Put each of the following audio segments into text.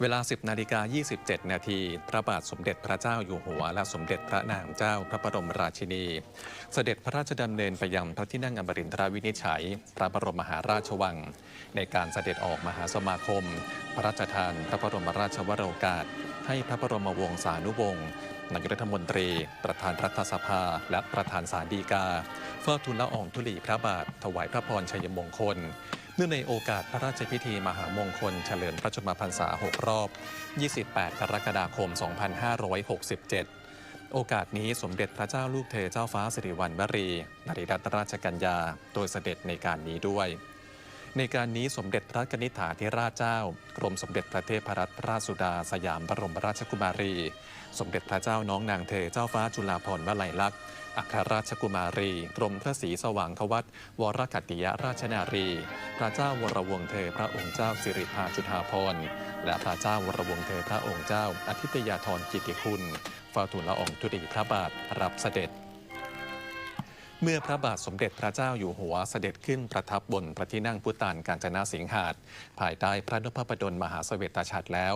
เวลา 10 นาฬิกา 27 นาที พระบาทสมเด็จพระเจ้าอยู่หัว และสมเด็จพระนางเจ้าพระบรมราชินี เสด็จพระราชดำเนินไปยังพระที่นั่งอมรินทราวินิจฉัย พระบรมมหาราชวัง ในการเสด็จออกมหาสมาคม พระราชทานพระบรมราชวโรกาส ให้พระบรมวงศานุวงศ์นายกรัฐมนตรี ประธานรัฐสภา และประธานศาลฎีกา เฝ้าทูลละอองธุลีพระบาทถวายพระพรชัยมงคล เนื่องในโอกาสพระราชพิธีมหามงคลเฉลิมพระชนมพรรษา 6 รอบ 28 กรกฎาคม 2567 โอกาสนี้สมเด็จพระเจ้าลูกเธอเจ้าฟ้าสิริวัณวรีนริรัตนราชกัญญา โดยเสด็จในการนี้ด้วย ในการนี้สมเด็จพระกนิษฐาธิราชเจ้ากรมสมเด็จพระเทพรัตนราชสุดาสยามบรมราชกุมารี สมเด็จพระเจ้าน้องนางเธอเจ้าฟ้าจุฬาภรณ์วลัยลักษณ์อัครราชกุมารี กรมพระศรีสว่างควัตวรกัตติยราชนารี พระเจ้าวรวงเธอพระองค์เจ้าสิริภาจุฑาภรและพระเจ้าวรวงเธอพระองค์เจ้าอาทิตยาธรกิติคุณเฝ้าทูลละอองธุลีพระบาทรับเสด็จ เมื่อพระบาทสมเด็จพระเจ้าอยู่หัวเสด็จขึ้นประทับบนพระที่นั่งพุตานกาญจนาสิงหาดภายใต้พระนพบดลมหาเสวตฉัตรแล้ว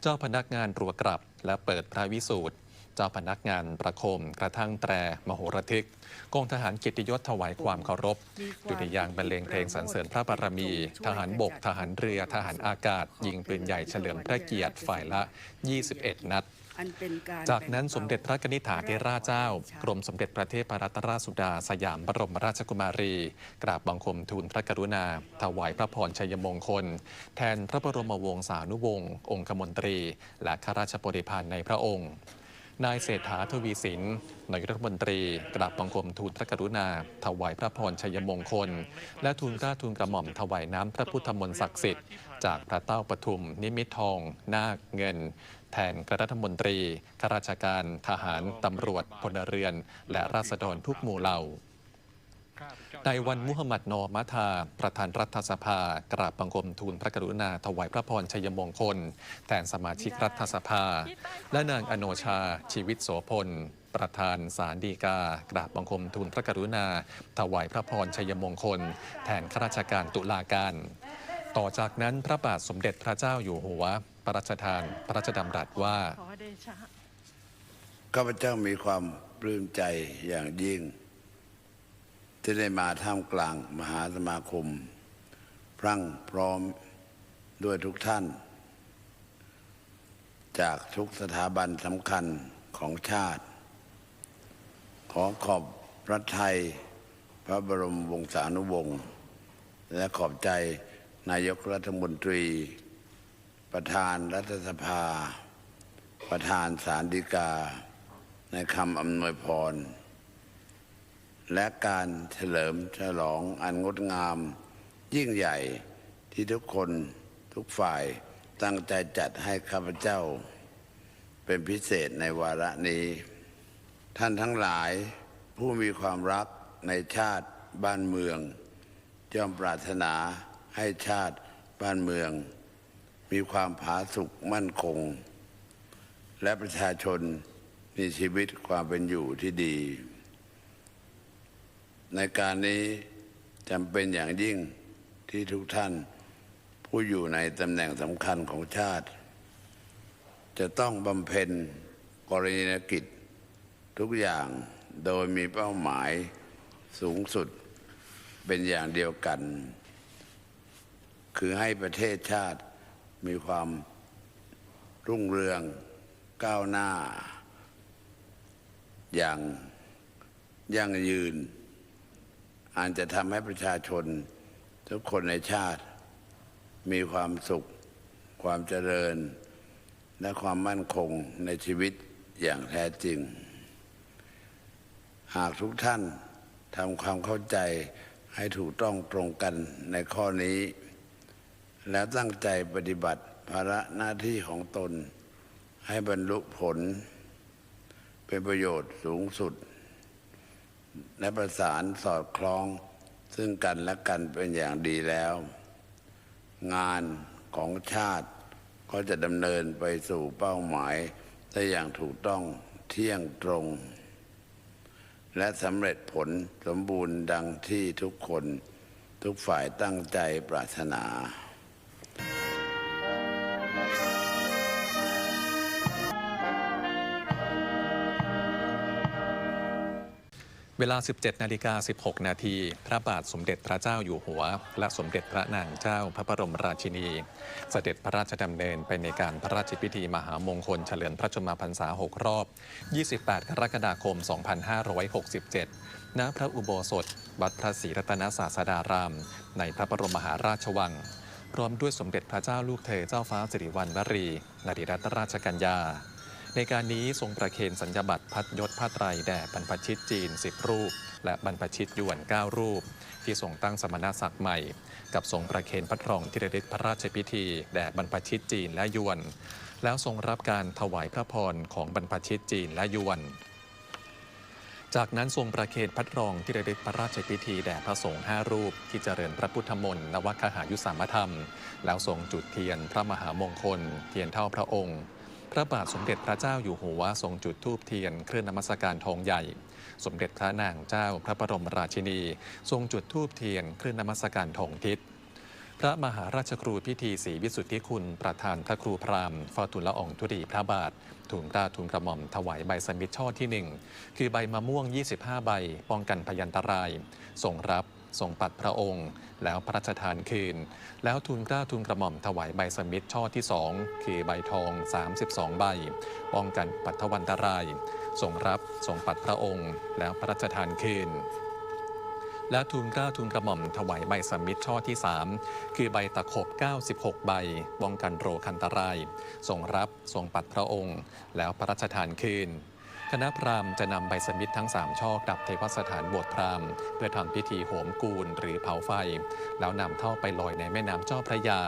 เจ้าพนักงานรัวกลับและเปิดพระวิสูตรเจ้าพนักงานประโคม กระทั่งแตร มโหระทึกกองทหารกียรติยศถวายความเคารพดุริยางบรรเลงเพลงสรรเสริญพระบารมี ทหารบก ทหารเรือ ทหารอากาศ ยิงปืนใหญ่เฉลิมพระเกียรติฝ่ายละ 21 นัด อันเป็นการจากนั้นสมเด็จพระกนิษฐาธิราชเจ้า กรมสมเด็จพระเทพรัตนราชสุดา สยามบรมราชกุมารี กราบบังคมทูลพระกรุณา ถวายพระพรชัยมงคล แทนพระบรมวงศานุวงศ์องคมนตรี และข้าราชบริพารในพระองค์นายเศรษฐาทวีสินนายกรัฐมนตรี กราบบังคมทูลพระกรุณา ถวายพระพรชัยมงคล และทูลเกล้าทูลกระหม่อมถวายน้ำพระพุทธมนต์ศักดิ์สิทธิ์ จากพระเต้าปทุม นิมิตทอง นาคเงิน แทนคณะรัฐมนตรีข้าราชการทหารตำรวจพลเรือน และราษฎรทุกหมู่เหล่าในวันมุฮัมมัดนอมัทา ประธานรัฐสภา กราบบังคมทูลพระกรุณาถวายพระพรชัยมงคล แทนสมาชิกรัฐสภา และนางอโนชา ชีวิตโสพล ประธานสารดีกา กราบบังคมทูลพระกรุณา ถวายพระพรชัยมงคล แทนข้าราชการตุลาการ ต่อจากนั้นพระบาทสมเด็จพระเจ้าอยู่หัวประราชทาน พระราชดำรัสว่า ข้าพเจ้ามีความปลื้มใจอย่างยิ่ง ที่ได้มาท่ามกลางมหาสมาคม พรั่งพร้อมด้วยทุกท่าน จากทุกสถาบันสำคัญของชาติ ขอขอบพระไทย พระบรมวงศานุวงศ์และขอบใจ นายกรัฐมนตรี ประธานรัฐสภา ประธานสารดีกา ในคำอำนวยพร และการเฉลิมฉลองอันงดงาม ยิ่งใหญ่ที่ทุกคนทุกฝ่ายตั้งใจจัดให้ข้าพเจ้า เป็นพิเศษในวาระนี้ ท่านทั้งหลายผู้มีความรักในชาติบ้านเมืองย่อมปรารถนา ให้ชาติบ้านเมือง มีความผาสุกมั่นคง และประชาชนมีชีวิตความเป็นอยู่ที่ดี ในการนี้จำเป็นอย่างยิ่งที่ทุกท่านผู้อยู่ในตำแหน่งสำคัญของชาติ จะต้องบำเพ็ญกรณียกิจ ทุกอย่างโดยมีเป้าหมายสูงสุดเป็นอย่างเดียวกัน คือให้ประเทศชาติมีความรุ่งเรืองก้าวหน้า อย่างยั่งยืน อาจจะทำให้ประชาชน ทุกคนในชาติ มีความสุข ความเจริญ และความมั่นคงในชีวิตอย่างแท้จริง หากทุกท่านทำความเข้าใจให้ถูกต้องตรงกันในข้อนี้ แล้วตั้งใจปฏิบัติภาระหน้าที่ของตน ให้บรรลุผล เป็นประโยชน์สูงสุด และประสานสอดคล้องซึ่งกันและกันเป็นอย่างดีแล้ว งานของชาติก็จะดำเนินไปสู่เป้าหมายได้อย่างถูกต้องเที่ยงตรง และสำเร็จผลสมบูรณ์ดังที่ทุกคนทุกฝ่ายตั้งใจปรารถนา เวลา 17 นาฬิกา 16 นาที พระบาทสมเด็จพระเจ้าอยู่หัว และสมเด็จพระนางเจ้าพระบรมราชินี เสด็จพระราชดำเนินไปในการพระราชพิธีมหามงคลเฉลิมพระชนมพรรษา 6 รอบ 28 กรกฎาคม 2567 ณ พระอุโบสถ วัดพระศรีรัตนศาสดาราม ในพระบรมมหาราชวัง พร้อมด้วยสมเด็จพระเจ้าลูกเธอเจ้าฟ้าสิริวัณวรี นริรัตนราชกัญญา ในการนี้ทรงประเคนสัญญบัตรพัดยศผ้าไตรแด่บรรพชิตจีน 10 รูป และบรรพชิตยวน 9 รูป ที่ทรงตั้งสมณศักดิ์ใหม่ กับทรงประเคนพระรองที่ระลึกพระราชพิธีแด่บรรพชิตจีนและยวน แล้วทรงรับการถวายพระพรของบรรพชิตจีนและยวนจากนั้นทรงประเคนพัดรองที่ระลึกพระราชพิธีแด่พระสงฆ์ห้ารูป ที่เจริญพระพุทธมนต์นวคหายุสามธรรม แล้วทรงจุดเทียนพระมหามงคล เทียนเท่าพระองค์ พระบาทสมเด็จพระเจ้าอยู่หัวทรงจุดธูปเทียนเครื่องนมัสการทองใหญ่ สมเด็จพระนางเจ้าพระบรมราชินี ทรงจุดธูปเทียนเครื่องนมัสการทองทิศพระมหาราชครูพิธีศรีวิสุทธิคุณ ประธานพระครูพราหมณ์ฟอทุลละอองธุรีพระบาททูลเกล้าทูลกระหม่อมถวายใบสมิทช่อที่หนึ่งคือใบมะม่วง 25 ใบ ป้องกันพยันตราย ส่งรับ ส่งปัดพระองค์ แล้วพระราชทานคืน แล้วทูลกล้าทูลกระหม่อมถวายใบสมิทช่อที่สองคือใบทอง 32 ใบ ป้องกันปัทวันตรายส่งรับส่งปัดพระองค์ แล้วพระราชทานคืนและทูลกล้าทูลกระหม่อมถวายใบสมมิตรช่อที่ 3 คือใบตะขบ 96 ใบป้องกันโรคันตรายทรงรับทรงปัดพระองค์ แล้วพระราชทานคืน คณะพราหมณ์จะนำใบสมิตรทั้ง 3 ช่อกลับเทวสถานบสถ์พราหมณ์เพื่อทำพิธีโหมกูลหรือเผาไฟ แล้วนำเท่าไปลอยในแม่น้ำเจ้าพระยา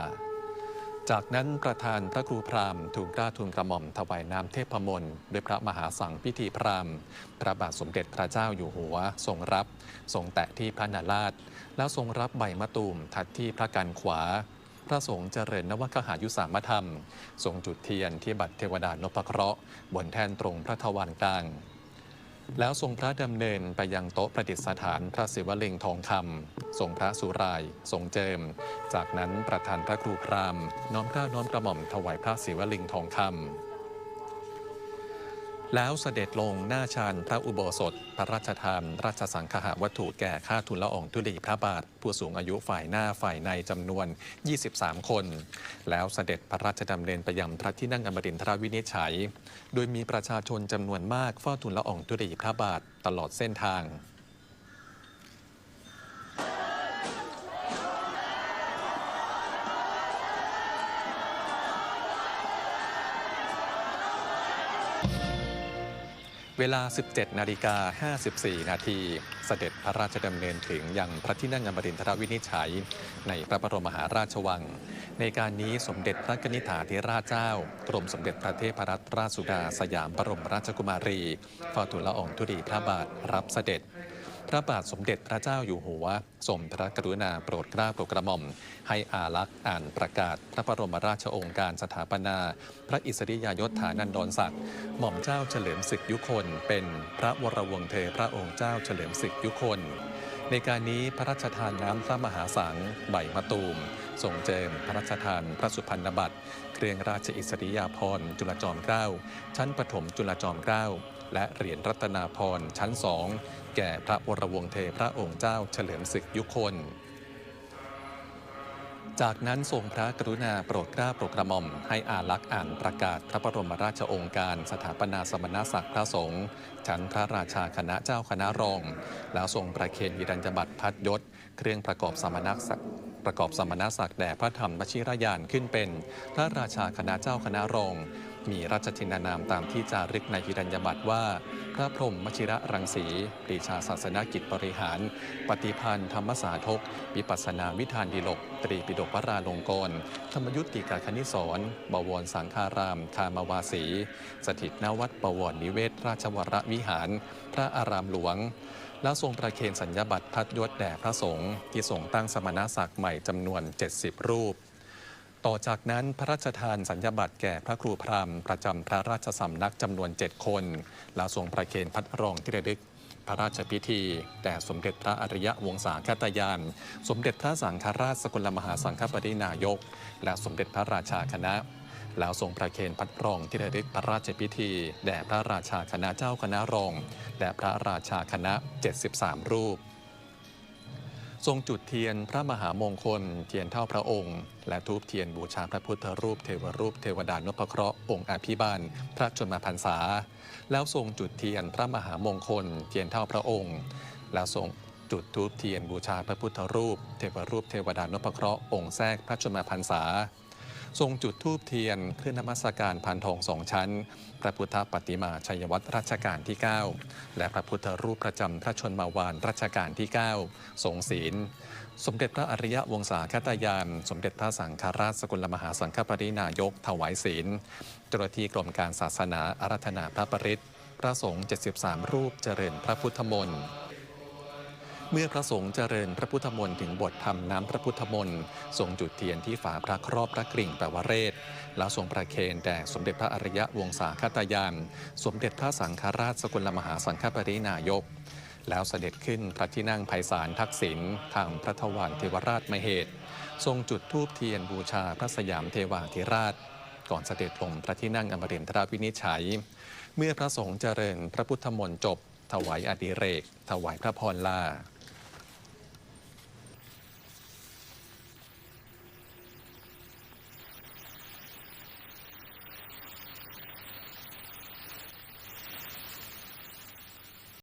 จากนั้นประธานพระครูพราหมณ์ทูลกล้าทูลกระหม่อมถวายน้ำเทพมนต์ด้วยพระมหาสังพิธีพราหมณ์พระบาทสมเด็จพระเจ้าอยู่หัวทรงรับ ทรงแตะที่พระนาราชแล้วทรงรับใบมะตูมทัดที่พระกันขวา พระสงฆ์เจริญนวคหายุสามธรรม ทรงจุดเทียนที่บัตรเทวดานพเคราะห์บนแท่นตรงพระทวารกลาง แล้วทรงพระดำเนินไปยังโต๊ะประดิษฐานพระศิวลิงทองคำทรงพระสุราย ทรงเจิม จากนั้นประธานพระครูพรามน้อมกล้าน้อมกระหม่อมถวายพระศิวลิงทองคำ แล้วเสด็จลงหน้าชานพระอุโบสถ พระราชทานราชสังฆาวัตถุแก่ข้าทุนละอองธุลีพระบาท ผู้สูงอายุฝ่ายหน้าฝ่ายในจำนวน 23 คน แล้วเสด็จพระราชดำเนินไปยังพระที่นั่งอมรินทรวินิจฉัย โดยมีประชาชนจำนวนมากเฝ้าทุนละอองธุลีพระบาทตลอดเส้นทาง วลา 17 นาฬิกา 54 นาทีเสด็จพระราชดำเนินถึงยังพระที่นั่งอมรินทรวินิจฉัย ในพระบรมมหาราชวัง ในการนี้สมเด็จพระกนิษฐาธิราชเจ้า กรมสมเด็จพระเทพรัตนราชสุดาสยามบรมราชกุมารีเฝ้าทูลละอองธุลีพระบาทรับเสด็จ ระบาทสมเด็จพระเจ้าอยู่หัวทรงพระกรุณาโปรดเกล้าโปรดกระหม่อม ให้อาลักษ์อ่านประกาศ พระบรมราชโองการสถาปนา พระอิสริยยศฐานันดรศักดิ์หม่อมเจ้าเฉลิมศึกยุคน เป็นพระวรวงเธอพระองค์เจ้าเฉลิมศึกยุคน ในการนี้พระราชทานน้ำพระมหาสังใบมะตูมทรงเจิมพระราชทานพระสุพรรณบัตรเครื่องราชอิสริยาภรณ์จุลจอมเกล้าชั้นปฐมจุลจอมเกล้า และเหรียญรัตนาพรณ์ชั้นสองแก่พระวรวงเธอพระองค์เจ้าเฉลิมศึกยุคน จากนั้นทรงพระกรุณาโปรดเกล้าโปรดกระหม่อม ให้อาลักษ์อ่านประกาศพระบรมราชโองการสถาปนาสมณศักดิ์พระสงฆ์ชั้นพระราชาคณะเจ้าคณะรอง แล้วทรงประเคนยิรัญบัตรพัดยศ เครื่องประกอบสมณศักดิ์ประกอบสมณศักดิ์แด่พระธรรมวชิรยานขึ้นเป็น พระราชาคณะเจ้าคณะรอง มีราชทินานามตามที่จารึกในยิรัญญบัตรว่า พระพรหมวชิระรังสีปรีชาศาสนกิจบริหาร ปฏิพันธ์ธรรมสาทก วิปัสนาวิธานดีลก ตรีปิฎกวราลงกร ธรรมยุติกาคณิสรณ์บวรสังฆารามคามาวาสี สถิตณวัดบวรนิเวศ ราชวรวิหาร พระอารามหลวงและทรงประเคนสัญญบัตรพัดยศแด่พระสงฆ์ที่ทรงตั้งสมณศักดิ์ใหม่จำนวน 70 รูป ต่อจากนั้นพระราชทานสัญญบัตรแก่พระครูพรามประจำพระราชสำนักจำนวน 7 คน แล้วทรงประเคนพัดรองที่ระลึกพระราชพิธี แต่สมเด็จพระอริยวงศาคตยาน สมเด็จพระสังฆราชสกลมหาสังฆปรินายก และสมเด็จพระราชาคณะ แล้วทรงประเคนพัดรองที่ระลึกพระราชพิธีแด่พระราชาคณะเจ้าคณะรองและพระราชาคณะ 73 รูป ทรงจุดเทียนพระมหามงคล เทียนเท่าพระองค์ และทูบเทียนบูชาพระพุทธรูปเทวรูปเทวดานพเคราะห์องค์อภิบาลพระชนมพรรษา แล้วทรงจุดเทียนพระมหามงคล เทียนเท่าพระองค์ แล้วทรงจุดทูบเทียนบูชาพระพุทธรูป เทวรูปเทวดานพเคราะห์องค์แทรกพระชนมพรรษา ทรงจุดธูปเทียนเคลื่อนนมัสการพันทองสองชั้น พระพุทธปฏิมาชัยวัตรรัชกาลที่ 9 และพระพุทธรูปประจำพระชนมาวานรัชกาลที่ 9 ทรงศีล สมเด็จพระอริยวงศาคตยาน สมเด็จพระสังฆราชสกุลมหาสังฆปรินายก ถวายศีลเจ้าหน้าที่กรมการศาสนาอารัธนาพระปริตรพระสงฆ์73 รูปเจริญพระพุทธมนต์ เมื่อพระสงฆ์เจริญพระพุทธมนต์ถึงบทธรรมน้ำพระพุทธมนต์ทรงจุดเทียนที่ฝาพระครอบพระกริ่งแปลวเรศ แล้วทรงประเคนแด่สมเด็จพระอริยวงศาคตยาน สมเด็จพระสังฆราชสกุลมหาสังฆปรินายก แล้วเสด็จขึ้นพระที่นั่งไพศาลทักษิณทางพระทวารเทวราชมเหตุ ทรงจุดธูปเทียนบูชาพระสยามเทวาธิราช ก่อนเสด็จลงพระที่นั่งอมรินทราวินิจฉัย เมื่อพระสงฆ์เจริญพระพุทธมนต์จบถวายอดิเรก ถวายพระพรลา